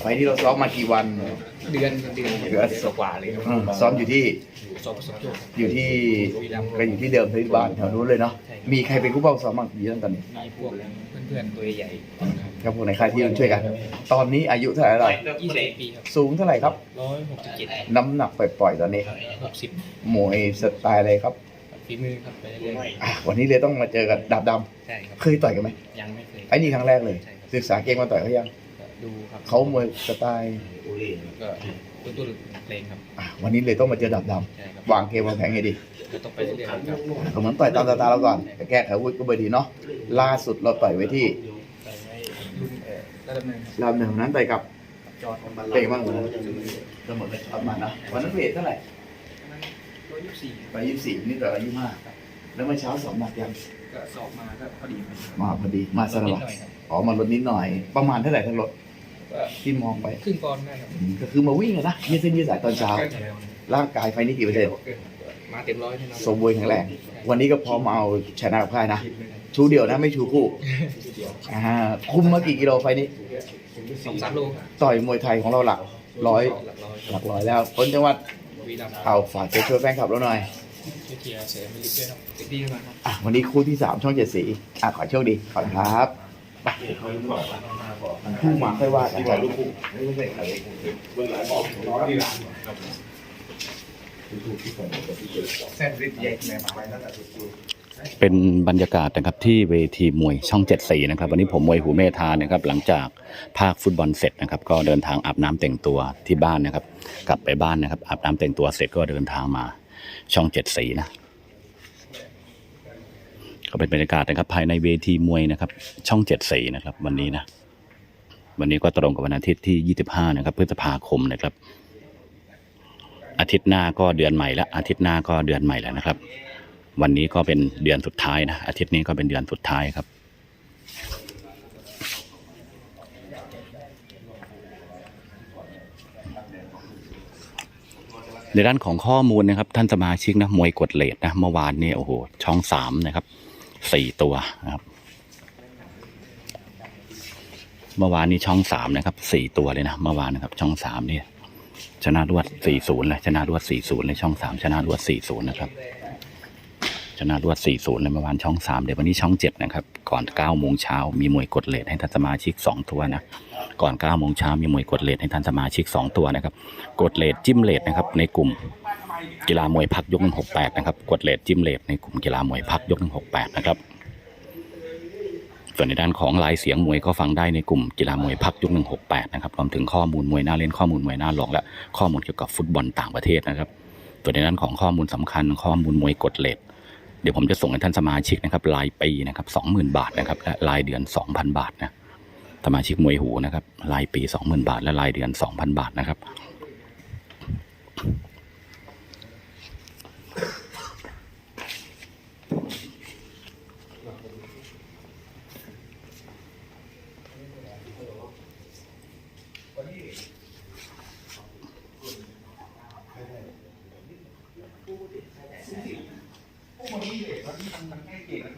ไฟล์ที่เราซ้อมมากี่วันเดือนเดือนเดือนกว่าเลยครับอืมซ้อมอยู่ที่สอบประสบโชคอยู่ที่ก็อยู่ที่เดิมที่บ้านแถวนู้นเลยเนาะใช่มีใครเป็นผู้เฝ้าซ้อมบ้างอยู่ตอนนี้มีพวกเพื่อนๆตัวใหญ่ครับพวกในค่ายที่ช่วยกัน ตอนนี้อายุเท่าไหร่แล้วยี่สิบปีครับสูงเท่าไหร่ครับร้อยหกสิบเจ็ดน้ำหนักปล่อยๆตอนนี้หกสิบมวยสไตล์อะไรครับฝีมือครับไปเรื่อยอะวันนี้เลยต้องมาเจอกับดาบดๆใช่ครับำเคยต่อยกันไหมยังไม่เคยไอ้นี่ครั้งแรกเลยใช่ครับศึกษาเกมมาต่อยเขายังก็ ดูครับเขามวยสไตล์ก็ตัวตัวเพลงครับอะวันนี้เลยต้องมาเจอดาบดใช่ครับำวางเกมวางแผนให้ดีก็ต้องไปเรื่อยๆครับก็เหมือนต่อยตามสไตล์เราก่อนแต่แก้ไขอาวุธก็ไปดีเนาะล่าสุดเราต่อยไว้ที่ไปไว้รุ่นเอ่อระดับหนึ่งครับรามหนึ่งวันนั้นต่อยกับจอร์ดของบัลเตะบ้างวันนั้นก็หมดเลยประมาณนะวันนั้นเวทเท่าไหร่ร้อยยี่สิบสี่ไปยี่สิบสี่นี่ต่อยอายุห้าแล้วเมื่อเช้าสองหนักยังก็สอบมาก็พอดีครับมาพอดีมาสนิลัดบหน่อยครับอ๋อมาลดนิดหน่อย ประมาณเท่าไหร่ทั้งรถก็ ที่มองไปครึ่งปอนด์ได้ครับอืมก็คือมาวิ่งอะนะยืดเส้นยืดสายตอนเช้า ร่างกายไฟนี้กี่เปอร์เซ็นต์มาเต็มร้อยแน่นอนสมบูรณ์แข็งแรงวันนี้ก็พร้อมมาเอาชนะกับค่ายนะชูเดี่ยวนะไม่ชูคู่อ่าคุมมากี่กิโลไฟนี้สองสามโลครับต่อยมวยไทยของเราหลักร้อยหลักร้อยหลักร้อยแล้วคนจังหวัดวีรัมย์เอาฝากช่วยแฟนคลับเราหน่อยช่วยเชียร์เสียมิลิกด้วยครับติดดีมากครับอะวันนี้คู่ที่สามช่องเจ็ดสีอะขอโชคดีขอบคุณครับไป คู่มาค่อยว่ากันลูกคู่เป็นบรรยากาศนะครับที่เวทีมวยช่องเจ็ดสีนะครับวันนี้ผมมวยหูเมธานะครับหลังจากภาคฟุตบอลเสร็จนะครับ ก็เดินทางอาบน้ำแต่งตัวที่บ้านนะครับ กลับไปบ้านนะครับอาบน้ำแต่งตัวเสร็จก็เดินทางมาช่องเจ็ดสีนะก็เป็นบรรยากาศนะครับภายในเวทีมวยนะครับ ช่องเจ็ดสีนะครับ วันนี้นะ วันนี้ก็ตรงกับวันอาทิตย์ที่ยี่สิบห้านะครับพฤษภาคมนะครับ อาทิตย์หน้าก็เดือนใหม่แล้วอาทิตย์หน้าก็เดือนใหม่แล้วนะครับ วันนี้ก็เป็นเดือนสุดท้ายนะอาทิตย์นี้ก็เป็นเดือนสุดท้ายครับในด้านของข้อมูลนะครับ ท่านสมาชิกนะมวยกดเลทนะเมื่อวานนี่โอ้โหช่องสามนะครับสี่ตัวนะครับ เมื่อวานนี้ช่องสามนะครับสี่ตัวเลยนะเมื่อวานนะครับ ช่องสามนี่ชนะรวดสี่ศูนย์เลยชนะรวดสี่ศูนย์เลยช่องสามชนะรวดสี่ศูนย์นะครับ ชนะรวด40เลยเมื่อวานช่อง3เดี๋ยววันนี้ช่อง7นะครับ ก่อน9โมงเช้ามีมวยกดเลทให้ท่านสมาชิก2ตัวนะก่อน9โมงเช้ามีมวยกดเลทให้ท่านสมาชิก2ตัวนะครับ กดเลทจิ้มเลทนะครับ ในกลุ่มกีฬามวยพักยก168นะครับ กดเลทจิ้มเลทในกลุ่มกีฬามวยพักยก168นะครับ ส่วนในด้านของลายเสียงมวยก็ฟังได้ในกลุ่มกีฬามวยพักยก168 นะครับ รวมถึงข้อมูลมวยหน้าเล่นข้อมูลมวยหน้าลองและข้อมูลเกี่ยวกับฟุตบอลต่างประเทศนะครับ ส่วนในด้านของข้อมูลสำคัญ ข้อมูลมวยกดเลทเดี๋ยวผมจะส่งให้ท่านสมาชิกนะครับรายปีนะครับสองหมื่นบาทนะครับและรายเดือนสองพันบาทนะสมาชิกมวยหูนะครับรายปีสองหมื่นบาท และรายเดือนสองพันบาทนะครับ 你。